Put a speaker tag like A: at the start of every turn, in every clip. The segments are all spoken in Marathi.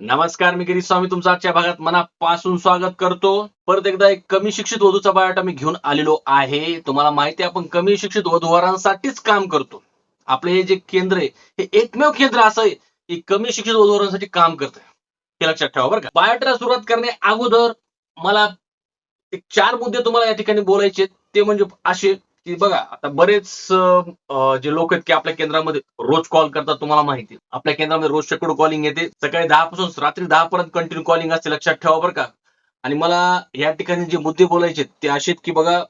A: नमस्कार मी गिरीश स्वामी तुमचं आजच्या भागात मनापासून स्वागत करतो. परत एकदा एक कमी शिक्षित वधूचा बायोटा मी घेऊन आलेलो आहे. तुम्हाला माहिती आहे आपण कमी शिक्षित वधूवरांसाठीच काम करतो. आपले हे जे केंद्र आहे हे एकमेव केंद्र असं आहे की कमी शिक्षित वधूवरांसाठी काम करत हे लक्षात ठेवा बरं का. बायोटाला सुरुवात करणे अगोदर मला एक चार मुद्दे तुम्हाला या ठिकाणी बोलायचे ते म्हणजे असे की बघा आता बरेच जे लोक आहेत की आपल्या केंद्रामध्ये रोज कॉल करतात तुम्हाला माहिती आपल्या केंद्रामध्ये रोज शेकडो कॉलिंग येते. सकाळी दहा पासून रात्री दहा पर्यंत कंटिन्यू कॉलिंग असते लक्षात ठेवा बरं का. आणि मला या ठिकाणी जे मुद्दे बोलायचे ते असे आहेत की बघा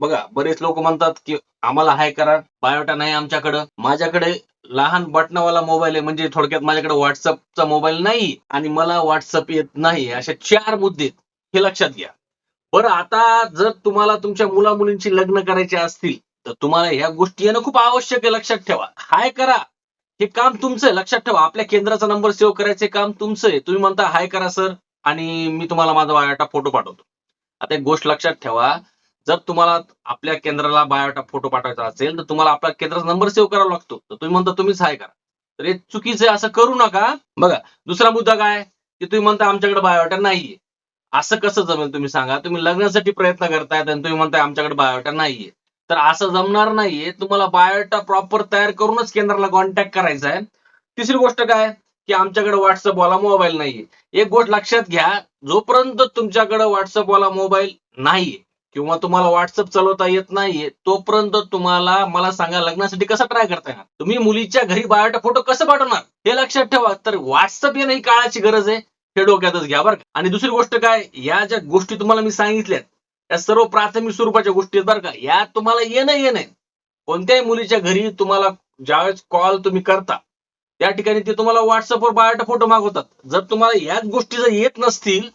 A: बघा बरेच लोक म्हणतात की आम्हाला हाय करा बायोटा नाही आमच्याकडं. माझ्याकडे लहान बटनावाला मोबाईल आहे म्हणजे थोडक्यात माझ्याकडे व्हॉट्सअपचा मोबाईल नाही आणि मला व्हॉट्सअप येत नाही. अशा चार मुद्दे आहेत. हे लक्षात घ्या. बरं आता जर तुम्हाला तुमच्या मुला मुलींची लग्न करायचे असतील तर तुम्हाला ह्या गोष्टी येणं खूप आवश्यक आहे लक्षात ठेवा. हाय करा. हे काम तुमचं आहे लक्षात ठेवा. आपल्या केंद्राचा नंबर सेव्ह करायचे काम तुमचं आहे. तुम्ही म्हणता हाय करा सर. आणि मी तुम्हाला माझा बायोटा फोटो पाठवतो. आता एक गोष्ट लक्षात ठेवा. जर तुम्हाला आपल्या केंद्राला बायोटा फोटो पाठवायचा असेल तर तुम्हाला आपल्या केंद्राचा नंबर सेव्ह करावा लागतो. तर तुम्ही म्हणता तुम्हीच हाय करा. तर हे चुकीचं आहे असं करू नका. बघा दुसरा मुद्दा काय? की तुम्ही म्हणता आमच्याकडे बायोटा नाहीये. असं कसं जमेल तुम्ही सांगा. तुम्ही लग्नासाठी प्रयत्न करतायत आणि तुम्ही म्हणताय आमच्याकडे बायोटा नाहीये. तर असं जमणार नाहीये. तुम्हाला बायोटा प्रॉपर तयार करूनच केंद्राला कॉन्टॅक्ट करायचा आहे. तिसरी गोष्ट काय? की आमच्याकडे व्हॉट्सअप वाला मोबाईल नाहीये. एक गोष्ट लक्षात घ्या. जोपर्यंत तुमच्याकडे व्हॉट्सअप वाला मोबाईल नाहीये किंवा तुम्हाला व्हॉट्सअप चालवता येत नाहीये तोपर्यंत तुम्हाला मला सांगा लग्नासाठी कसं ट्राय करता येणार तुम्ही मुलीच्या घरी बायोटा फोटो कसं पाठवणार? हे लक्षात ठेवा. तर व्हॉट्सअप येणं ही काळाची गरज आहे. हे डोक्यातच घ्या बरं का. आणि दुसरी गोष्ट काय या ज्या गोष्टी तुम्हाला मी सांगितल्यात या सर्व प्राथमिक स्वरूपाच्या गोष्टी आहेत बरं का. या तुम्हाला येणं येणं कोणत्याही मुलीच्या घरी तुम्हाला ज्यावेळेस कॉल तुम्ही करता त्या ठिकाणी ते तुम्हाला व्हॉट्सअपवर बायोटा फोटो मागवतात. जर तुम्हाला याच गोष्टी जर येत नसतील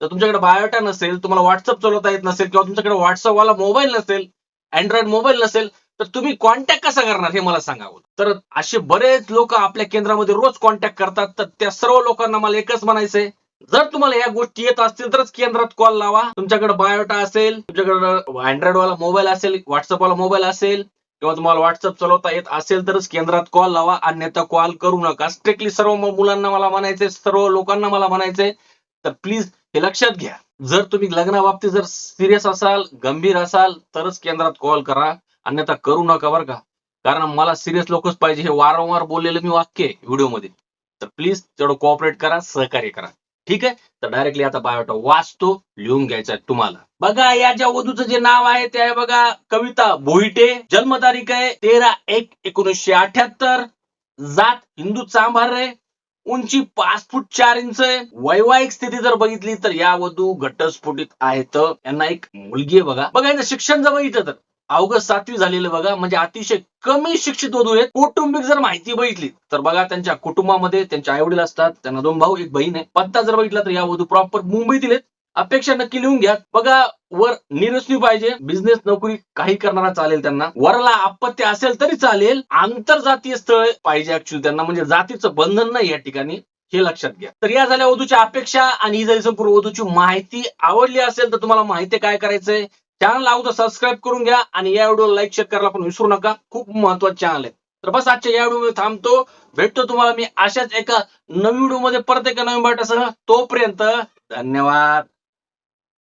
A: तर तुमच्याकडे बायोटा नसेल तुम्हाला व्हॉट्सअप चालवता येत नसेल किंवा तुमच्याकडे व्हॉट्सअप वाला मोबाईल नसेल अँड्रॉइड मोबाईल नसेल तर तुम्ही कॉन्टॅक्ट कसा करणार हे मला सांगावं तर असे बरेच लोक आपल्या केंद्रामध्ये रोज कॉन्टॅक्ट करतात तर त्या सर्व लोकांना मला एकच म्हणायचंय. जर तुम्हाला या गोष्टी येत असतील तरच केंद्रात कॉल लावा. तुमच्याकडे बायोटा असेल तुमच्याकडे अँड्रॉइड वाला मोबाईल असेल व्हॉट्सअप वाला मोबाईल असेल किंवा तुम्हाला व्हॉट्सअप चालवता येत असेल तरच केंद्रात कॉल लावा. अन्यथा कॉल करू नका. स्ट्रिक्टली सर्व मुलांना मला म्हणायचंय सर्व लोकांना मला म्हणायचंय. तर प्लीज हे लक्षात घ्या. जर तुम्ही लग्नाबाबतीत जर सिरियस असाल गंभीर असाल तरच केंद्रात कॉल करा. अन्यथा करू नका बरं का. कारण मला सिरियस लोकच पाहिजे. हे वारंवार बोललेलं मी वाक्य आहे व्हिडिओमध्ये. तर प्लीज तेवढं कोऑपरेट करा सहकार्य करा. ठीक आहे? तर डायरेक्टली आता बायोटा वाचतो लिहून घ्यायचा आहे तुम्हाला. बघा या ज्या वधूचं जे नाव आहे ते आहे बघा कविता भोईटे. जन्मतारीख आहे तेरा एक एकोणीसशे अठ्याहत्तर. जात हिंदू चांभार आहे. उंची पाच फूट चार इंच आहे. वैवाहिक स्थिती जर बघितली तर या वधू घटस्फोटित आहेत. यांना एक मुलगी आहे बघा. बघा शिक्षण जर बघितलं तर. अवघं सातवी झालेलं बघा म्हणजे अतिशय कमी शिक्षित वधू आहेत. कौटुंबिक जर माहिती बघितली तर बघा त्यांच्या कुटुंबामध्ये त्यांचे आई वडील असतात त्यांना दोन भाऊ एक बहीण आहे. पत्ता जर बघितला तर या वधू प्रॉपर मुंबईतील आहेत. अपेक्षा नक्की लिहून घ्या. बघा वर निरसनी पाहिजे. बिझनेस नोकरी काही करणारा चालेल त्यांना. वरला आपत्ती असेल तरी चालेल. आंतरजातीय स्थळ पाहिजे ऍक्च्युअली त्यांना. म्हणजे जातीचं बंधन नाही या ठिकाणी. हे लक्षात घ्या. तर या झाल्या वधूच्या अपेक्षा आणि ही झाली संपूर्ण वधूची माहिती आवडली असेल तर तुम्हाला माहिती काय करायचंय. चॅनल अगोदर सबस्क्राईब करून घ्या आणि या व्हिडिओला लाईक शेअर करायला पण विसरू नका. खूप महत्त्वाचे चॅनल आहे. तर बस आजच्या या व्हिडिओ थांबतो. भेटतो तुम्हाला मी अशाच एका नवीन व्हिडिओमध्ये परत एका नवीन बाटासह तोपर्यंत धन्यवाद.